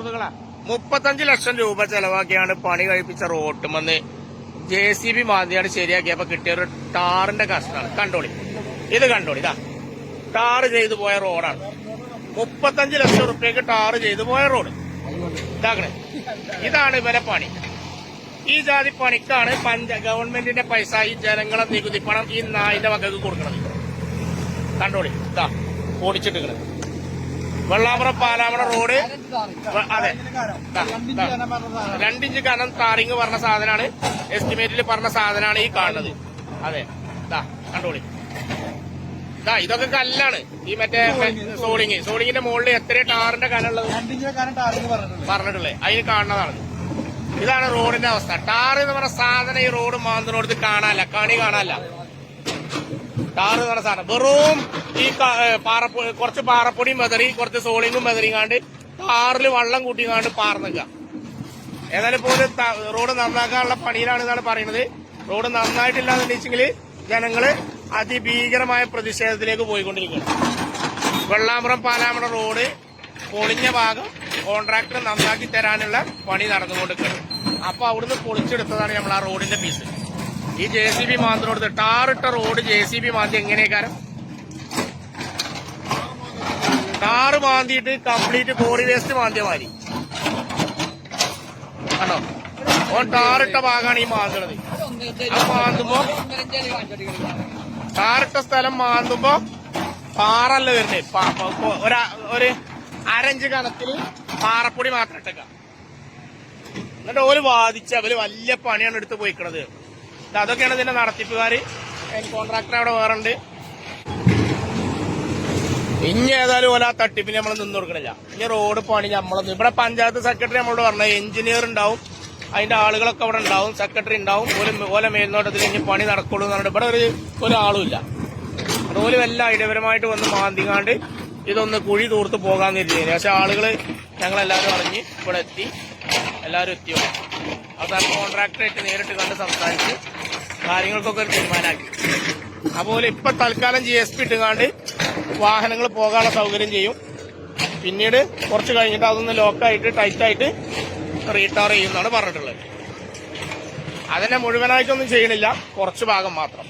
സുഹൃത്തുക്കളെ മുപ്പത്തഞ്ച് ലക്ഷം രൂപ ചെലവാക്കിയാണ് പണി കഴിപ്പിച്ച റോട്ടുമെന്ന് ജെ സി ബി മാന്തിയാണ് ശരിയാക്കിയപ്പോ കിട്ടിയ ഒരു ടാറിന്റെ കഷ്ണമാണ് കണ്ടോളി. ഇത് കണ്ടോളി ഇതാ. ടാറ് ചെയ്തു പോയ റോഡാണ്. മുപ്പത്തഞ്ച് ലക്ഷം റുപ്യക്ക് ടാറ് ചെയ്തു പോയ റോഡ്. ഇതാക്കണേ. ഇതാണ് ഇവരെ പണി. ഈ ജാതി പണിക്കാണ് പഞ്ച ഗവൺമെന്റിന്റെ പൈസ ഈ ജനങ്ങളെ നികുതി പണം ഈ നായിന്റെ വകക്ക് കൊടുക്കണത്. കണ്ടോളി ഇതാ. ഓടിച്ചിട്ടിക്കണേ വെള്ളാമ്പ്രം പാലാമണ റോഡ്. അതെ. രണ്ടിഞ്ച് കനം താറിങ് പറഞ്ഞ സാധനമാണ് എസ്റ്റിമേറ്റിൽ പറഞ്ഞ സാധനമാണ് ഈ കാണുന്നത്. അതെ. കണ്ടോളി. ദാ ഇതൊക്കെ കല്ലാണ്. ഈ മറ്റേ സോളിങ്. സോളിങ്ങിന്റെ മുകളിൽ എത്ര ടാറിന്റെ കനുള്ളത് പറഞ്ഞിട്ടുള്ളത്. അതിന് കാണുന്നതാണ്. ഇതാണ് റോഡിന്റെ അവസ്ഥ. ടാർ എന്ന് പറഞ്ഞ സാധനം ഈ റോഡ് മാന്തിനോടത്ത് കാണാനല്ല. കണി കാണാനല്ല. എന്ന് പറഞ്ഞ സാധനം. വെറും ഈ പാറ കുറച്ച് പാറപ്പൊടിയും മെതറി കുറച്ച് സോളിങ്ങും മെതറിങ്ങാണ്ട് ടാറിൽ വള്ളം കൂട്ടിങ്ങാണ്ട് നിൽക്കുക ഏതായാലും പോലും റോഡ് നന്നാക്കാനുള്ള പണിയിലാണ് എന്നാണ് പറയുന്നത്. റോഡ് നന്നായിട്ടില്ല എന്ന് നന്നായിട്ടില്ലാന്നുണ്ടെങ്കിൽ ജനങ്ങൾ അതിഭീകരമായ പ്രതിഷേധത്തിലേക്ക് പോയിക്കൊണ്ടിരിക്കുകയാണ്. വെള്ളാമ്പ്രം പാലാമണ റോഡ് പൊളിഞ്ഞ ഭാഗം കോൺട്രാക്ടർ നന്നാക്കി തരാനുള്ള പണി നടന്നുകൊണ്ടിരിക്കുന്നത് അപ്പൊ അവിടുന്ന് പൊളിച്ചെടുത്തതാണ് നമ്മൾ ആ റോഡിന്റെ പീസ് ഈ ജെ സി ബി മാന്തിനോട് ടാറിട്ട റോഡ് ജെ സി ബി മാന്തി എങ്ങനെയൊക്കെ ടാറ് മാന്തിയിട്ട് കംപ്ലീറ്റ് ബോഡി വേസ്റ്റ് മാന്തിയ മാതിരി. കണ്ടോ? ഓൻ ടാറിട്ട ഭാഗമാണ് ഈ മാന്തണത് മാന്തുമ്പോ ടാറിട്ട സ്ഥലം മാന്തുമ്പോ പാറല്ല വരുന്നത് ഒരാ അരഞ്ച് കണത്തിൽ പാറപ്പൊടി മാത്രം ഇട്ടേക്കാം. എന്നിട്ട് ഓൽ വാദിച്ച് അവർ വലിയ പണിയാണ് എടുത്ത് പോയിക്കണത്. അതൊക്കെയാണ് ഇതിന്റെ നടത്തിപ്പുകാര്. കോൺട്രാക്ടർ അവിടെ വേറെ ഉണ്ട് ഇനി ഏതായാലും ഓല ആ തട്ടിപ്പിന് നമ്മൾ നിന്ന് കൊടുക്കണില്ല. ഇനി റോഡ് പണി നമ്മളൊന്നും. ഇവിടെ പഞ്ചായത്ത് സെക്രട്ടറി നമ്മളോട് പറഞ്ഞത് എഞ്ചിനീയർ ഉണ്ടാവും. അതിന്റെ ആളുകളൊക്കെ അവിടെ ഉണ്ടാവും. സെക്രട്ടറി ഉണ്ടാവും. ഓല ഓല മേൽനോട്ടത്തിൽ ഇനി പണി നടക്കുള്ളൂ എന്ന് പറഞ്ഞിട്ട് ഇവിടെ ഒരു ഒരാളും ഇല്ല. അതുപോലെ വല്ല ഐഡിയപരമായിട്ട് വന്ന് മാന്തിങ്ങാണ്ട് ഇതൊന്ന് കുഴി തൂർത്ത് പോകാൻ തിരിച്ചു പക്ഷെ ഞങ്ങൾ ഞങ്ങളെല്ലാവരും അറിഞ്ഞ് ഇവിടെ എത്തി. എല്ലാവരും എത്തി ഇവിടെ. അവസാനം കോൺട്രാക്ടറായിട്ട് നേരിട്ട് കണ്ട് സംസാരിച്ച് കാര്യങ്ങൾക്കൊക്കെ ഒരു തീരുമാനമാക്കി. അതുപോലെ ഇപ്പൊ തൽക്കാലം ജി എസ് പി ഇട്ടുകാണ്ട് വാഹനങ്ങൾ പോകാനുള്ള സൗകര്യം ചെയ്യും. പിന്നീട് കുറച്ച് കഴിഞ്ഞിട്ട് അതൊന്ന് ലോക്കായിട്ട് ടൈറ്റായിട്ട് റീടാർ ചെയ്യുമെന്നാണ് പറഞ്ഞിട്ടുള്ളത്. അതിനെ മുഴുവനായിട്ടൊന്നും ചെയ്യണില്ല. കുറച്ച് ഭാഗം മാത്രം.